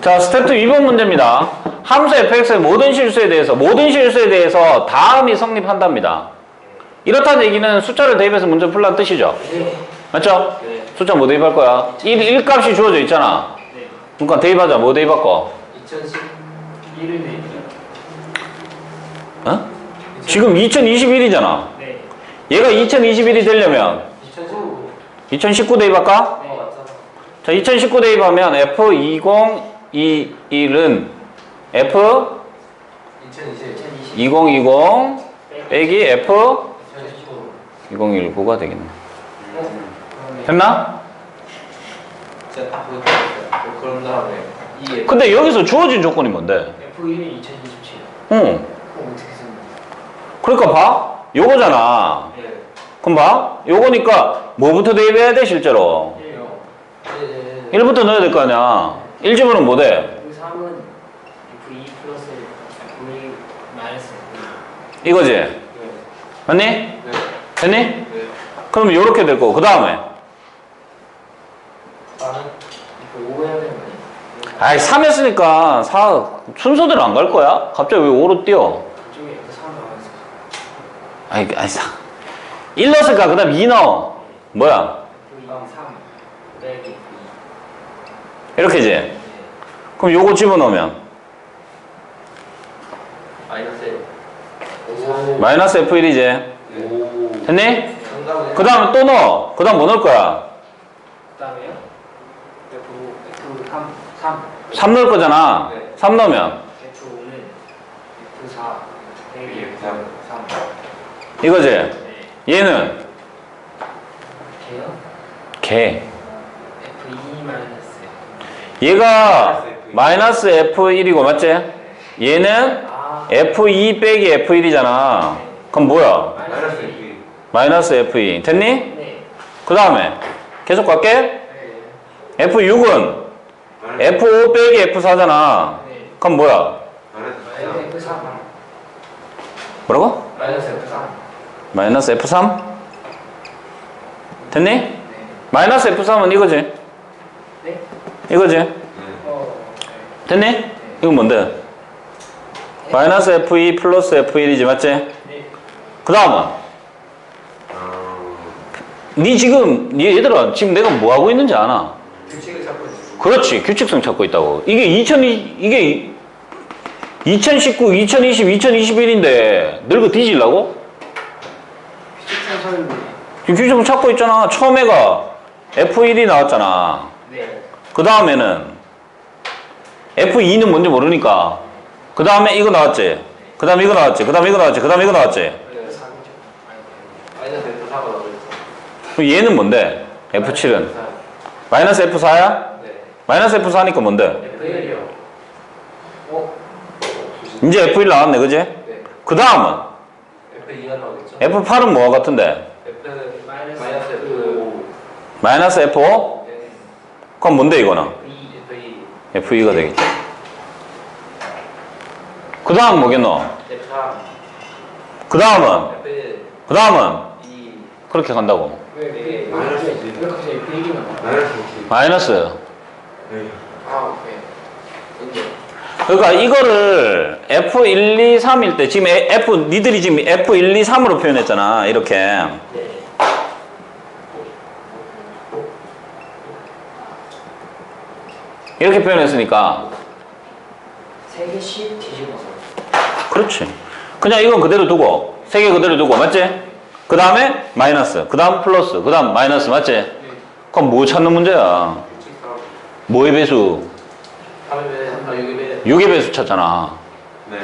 자, 스텝 2 2번 문제입니다. 함수 fx의 모든 실수에 대해서, 모든 실수에 대해서 다음이 성립한답니다. 이렇다는 얘기는 숫자를 대입해서 문제 풀라는 뜻이죠. 네. 맞죠? 네. 숫자 뭐 대입할 거야? 1, 1 값이 주어져 있잖아. 네. 그러니까 대입하자. 뭐 대입할 거? 2011을 내리죠. 어? 지금 2021이잖아. 네. 얘가 2021이 되려면 2019. 2019 대입할까? 네. 자, 2019 대입하면 F2021은 F 2020. 2020 빼기 F 2019. 2019가 되겠네. 됐나? 근데 여기서 주어진 조건이 뭔데? F1이 2027. 응. 그러니까 봐. 요거잖아. 예. 그럼 봐. 요거니까 뭐부터 대입해야 돼, 실제로? 거예요? 예. 1부터 넣어야 될 거 아니야. 1 집으로는 뭐 돼? F3은 F2 플러스 F1 마이너스 F2. 이거지? 네. 맞니? 네. 됐니? 네. 그럼 요렇게 될 거고. 그 다음에. 나는 F5 해야 되는 거 아니야? 아이, 3 했으니까 4, 순서대로 안 갈 거야? 갑자기 왜 5로 뛰어? F3 나와있어. 아이, 아이, 4. 1 넣었을까? 그 다음 2 넣어. 뭐야? F2 3 빼기 F2. 이렇게지? 네. 그럼 요거 집어넣으면. 마이너스 오. 마이너스 F1이지? 오. 됐니? 그 다음에 또 넣어. 그 다음 뭐 넣을 거야? 그 다음에요? F5, F3, 3, 3 넣을 거잖아. 네. 3 넣으면. F5는 F4, 빼기 F3. F3. 이거지? 네. 얘는 걔요? 개. F2 마이너스. 얘가 마이너스 F1이고 맞지? 얘는 아, F2 빼기 F1이잖아. 그럼 뭐야? 마이너스 F2. 마이너스 F2. 됐니? 네. 그 다음에 계속 갈게. 네. F6은 F5 빼기 F4잖아. 네. 그럼 뭐야? 마이너스 F3. 뭐라고? 마이너스 F3. 마이너스 F3? 됐니? 네. 마이너스 F3은 이거지? 네? 이거지? 어. 됐니? 이건 뭔데? 마이너스 F2 플러스 F1이지 맞지? 네. 그 다음은? 니 지금 얘- 얘들아 지금 내가 뭐 하고 있는지 아나? 규칙을 잡고 있어. 그렇지 규칙성 찾고 있다고 이게 2002 이게 2019, 2020, 2021인데 늙어 뒤질라고? 규칙성 찾고 있잖아 처음에가 F1이 나왔잖아 네. 그 다음에는 F2는 뭔지 모르니까 그 다음에 이거 나왔지 그 다음에 이거 나왔지 그 다음에 이거 나왔지 그 다음에 이거 나왔지 F3이죠. 마이너스 F4가 나오고 있어. 그럼 얘는 뭔데? F7은 마이너스 F4야? 네. 마이너스 F4니까 뭔데? F1이요. 어? 이제 F1 나왔네 그지? 네. 그 다음은 F2가 나오겠죠. F8은 뭐와 같은데? 마이너스 F5. 마이너스 F5? 네. 그럼 뭔데 이거는? F2. F2가 되겠지 그 다음 뭐겠노? F3. 그 다음은? F1. 그 다음은? 2. 그렇게 간다고 마이너스 왜, F1. 왜 갑자기 F1이 나와? 마이너스 F2. 마이너스 오케이. 이제 그러니까 이거를 F1, 2, 3일 때 지금 에- F 니들이 지금 F1, 2, 3으로 표현했잖아 이렇게 이렇게 표현했으니까 세 개 씩 뒤집어서. 그렇지 그냥 이건 그대로 두고 세 개 그대로 두고 맞지? 그 다음에 마이너스 그 다음 플러스 그 다음 마이너스 맞지? 그럼 뭐 찾는 문제야. 뭐의 배수? 3에 아 6에 6의 배수 찾잖아 네.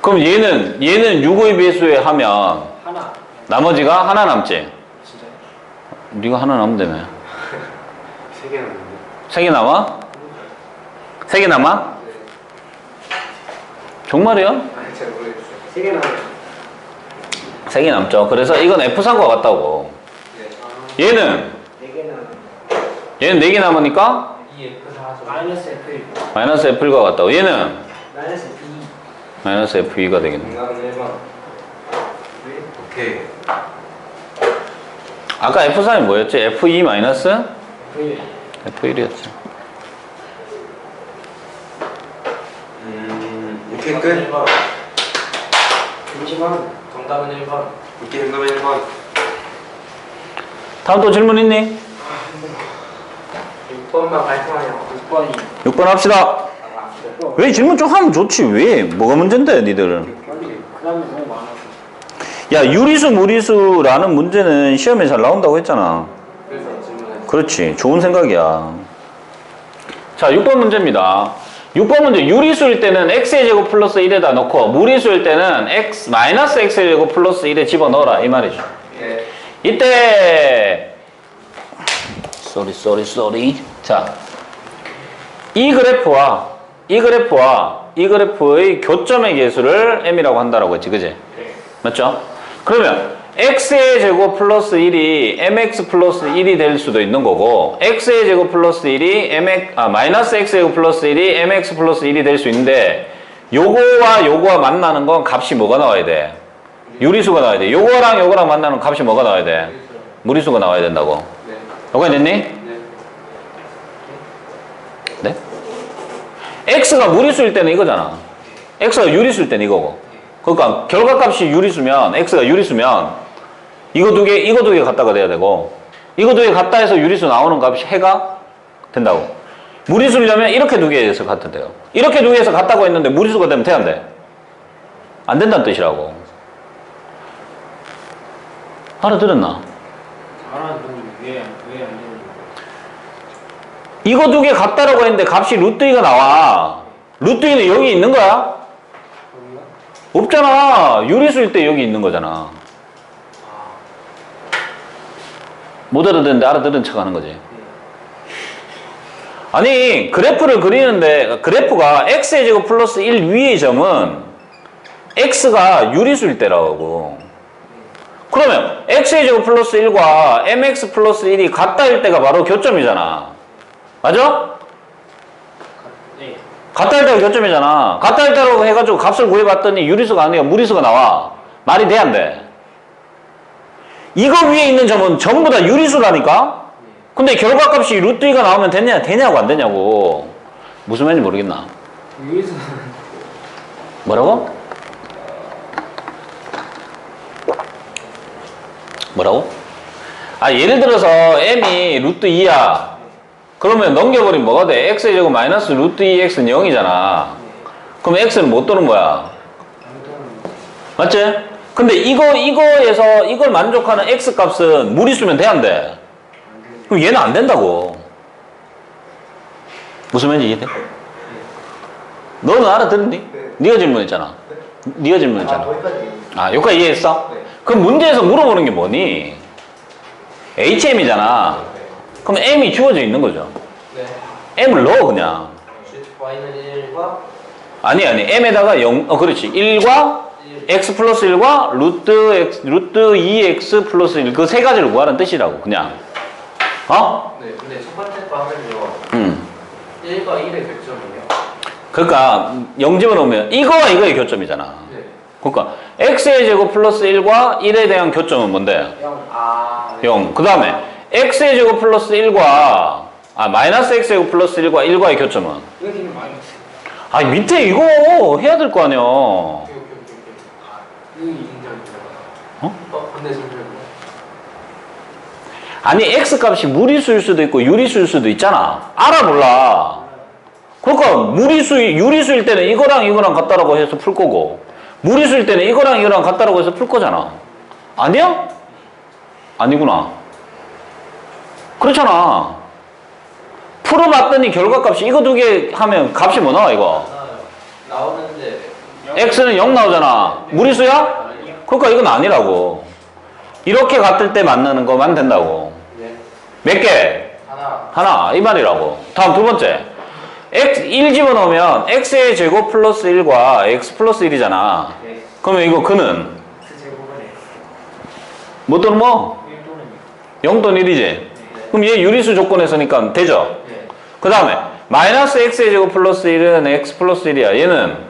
그럼 얘는 얘는 6의 배수에 하면 하나. 나머지가 하나 남지 진짜요? 네가 하나 남면 되네 3개 남는데. 세개 남아? 세 개 남아? 아니 잘 모르겠어요. 세개 나와요. 세개 남죠 그래서 이건 F3과 같다고 네. 얘는 네 얘는 네 개 남으니까 2F4죠. 마이너스 F1. 마이너스 F1과 같다고 얘는 마이너스 B. 마이너스 F2가 되겠네 1번. 오케이. 아까 F3이 뭐였지? F2 마이너스 F1. F1이었지 이렇게 끝. 1번. 잠시만. 정답은 1번. 이렇게 된 거면 1번. 다음 또 질문 있니? 6번만 발표하냐. 6번이. 6번 합시다. 왜 질문 좀 하면 좋지? 왜? 뭐가 문제인데, 니들은? 야, 유리수, 무리수라는 문제는 시험에 잘 나온다고 했잖아. 그렇지. 좋은 생각이야. 자, 6번 문제입니다. 6번 문제. 유리수일 때는 x의 제곱 플러스 1에다 넣고, 무리수일 때는 x, 마이너스 x의 제곱 플러스 1에 집어넣어라. 이 말이죠. 예. 이때, 쏘리, 쏘리, 쏘리. 자, 이 그래프와, 이 그래프와, 이 그래프의 교점의 개수를 m이라고 한다라고 했지. 그지? 맞죠? 그러면 x의 제곱 플러스 1이 mx 플러스 1이 될 수도 있는 거고 x의 제곱 플러스 1이 mx 아 마이너스 x의 제곱 플러스 1이 mx 플러스 1이 될 수 있는데 요거와 요거와 만나는 건 값이 뭐가 나와야 돼? 유리수가 나와야 돼. 요거랑 요거랑 만나는 값이 뭐가 나와야 돼? 무리수가 나와야 된다고. 네. 요거 됐니? 네. 네? x가 무리수일 때는 이거잖아. x가 유리수일 때는 이거고. 그러니까 결과값이 유리수면 x가 유리수면 이거 두 개, 이거 두 개 갖다가 돼야 되고 이거 두 개 갖다 해서 유리수 나오는 값이 해가 된다고. 무리수려면 이렇게 두 개에서 갖다 돼요. 이렇게 두 개에서 같다고 했는데 무리수가 되면 돼안 돼? 안 된다는 뜻이라고. 알아들었나? 이거 두 개 같다라고 했는데 값이 루트 2가 나와. 루트 2는 여기 있는 거야? 없잖아. 유리수일 때 여기 있는 거잖아. 못 알아듣는데 알아들은 척 하는 거지. 아니, 그래프를 그리는데, 그래프가 x의 제곱 플러스 1 위의 점은 x가 유리수일 때라고. 그러면 x의 제곱 플러스 1과 mx 플러스 1이 같다일 때가 바로 교점이잖아. 맞아? 네. 같다 할 때가 교점이잖아. 같다 할 때라고 해가지고 값을 구해봤더니 유리수가 아니라 무리수가 나와. 말이 돼, 안 돼? 이거 위에 있는 점은 전부 다 유리수라니까? 근데 결과값이 루트 2가 나오면 되냐, 되냐고 안 되냐고. 무슨 말인지 모르겠나? 여기서 뭐라고? 뭐라고? 아, 예를 들어서 m이 루트 2야. 그러면 넘겨버리면 뭐가 돼? x의 제곱 마이너스 루트 2x는 0이잖아. 그럼 x는 못 도는 거야. 맞지? 근데 이거, 이거에서 이걸 만족하는 x 값은 무리수면 돼, 안 돼? 그럼 얘는 안 된다고. 무슨 말인지 이해돼? 너는 알아듣니? 네 가 질문했잖아. 네 가 질문했잖아. 거기까지. 아, 여기까지 이해했어? 네. 그럼 문제에서 물어보는 게 뭐니? HM이잖아. 그럼 M이 주어져 있는 거죠. 네. M을 넣어, 그냥. y는 1과 아니, 아니. M에다가 0, 어, 그렇지. 1과 1. X 플러스 1과 루트 x, 루트 2x 플러스 1. 그 세 가지를 구하는 뜻이라고, 그냥. 어? 네. 근데 첫 번째 거 하면요. 음. 1과 1의 교점이요. 그러니까 0 집어넣으면 이거와 이거의 교점이잖아. 네. 그러니까 x의 제곱 플러스 1과 1에 대한 교점은 뭔데? 영. 아. 0. 그 다음에 x의 제곱 플러스 1과 아 마이너스 x의 제곱 플러스 1과 1과의 교점은 여기는 마이너스. 아 밑에 이거 해야 될 거 아니야. 오케이, 오케이, 오케이, 오케이. 여기 인정 인정. 어? 어, 근데 지금 아니 x 값이 무리수일 수도 있고 유리수일 수도 있잖아. 알아 몰라. 그러니까 무리수 유리수일 때는 이거랑 이거랑 같다라고 해서 풀 거고 무리수일 때는 이거랑 이거랑 같다라고 해서 풀 거잖아. 아니야? 아니구나. 그렇잖아. 풀어봤더니 결과값이 이거 두 개 하면 값이 뭐 나와 이거? 나오는데 x는 0 나오잖아. 무리수야? 그러니까 이건 아니라고. 이렇게 같을 때 만나는 것만 된다고. 네. 몇 개? 하나. 하나. 이 말이라고. 다음 두 번째. x 1 집어넣으면 x의 제곱 플러스 1과 x 플러스 1이잖아. 네. 그러면 이거 그는 뭐 또는 뭐? 1 또는 0 또는 1이지. 그럼 얘 유리수 조건에서니까 되죠. 네. 그 다음에 마이너스 x의 제곱 플러스 1은 x 플러스 1이야. 얘는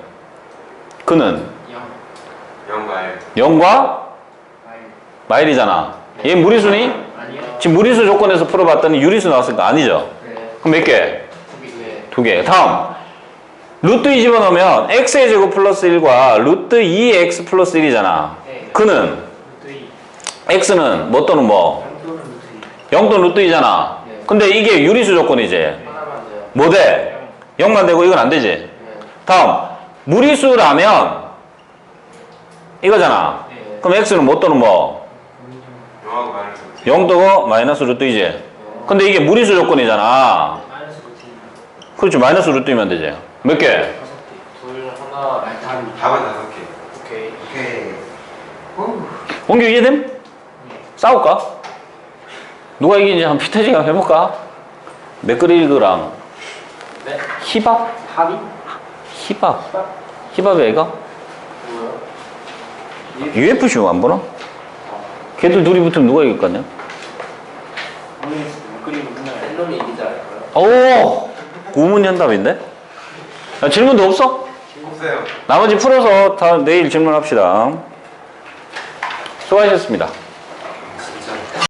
그는 0. 영가에. 0과 마이. 마일이잖아. 얘 무리수니? 지금 무리수 조건에서 풀어봤더니 유리수 나왔으니까 아니죠. 네. 그럼 몇 개? 두 개 네. 두 개. 다음. 루트 2 집어넣으면 x의 제곱 플러스 1과 루트 2x 플러스 1이잖아. 네. 그는 루트 2 x는 뭐 또는 뭐? 양도는 루트 2 0 또는 루트 2잖아. 네. 근데 이게 유리수 조건이지. 뭐 돼? 0만 되고 이건 안 되지. 네. 다음 무리수라면 이거잖아. 네. 그럼 x는 뭐 또는 뭐? 영하고 마이너스 루트 0 또고 마이너스 루트 2지. 근데 이게 무리수 조건이잖아. 마이너스 루트 2 그렇지 마이너스 루트 2면 되지. 몇 개? 다섯 개둘 하나. 다섯 개 오케이. 오케이 오 원규 이해됨? 싸울까? 누가 이기는지 한번 피터지가 해볼까? 맥그릴그랑 네. 히밥? 합이? 히밥. 히밥이 애가? 뭐야? UFC 안 보나? 걔들 둘이 붙으면 누가 이길 것같 맨날 이기지 않을까요? 오! 우문 현답인데? 야, 질문도 없어? 없어요 나머지 풀어서 다 내일 질문합시다. 수고하셨습니다.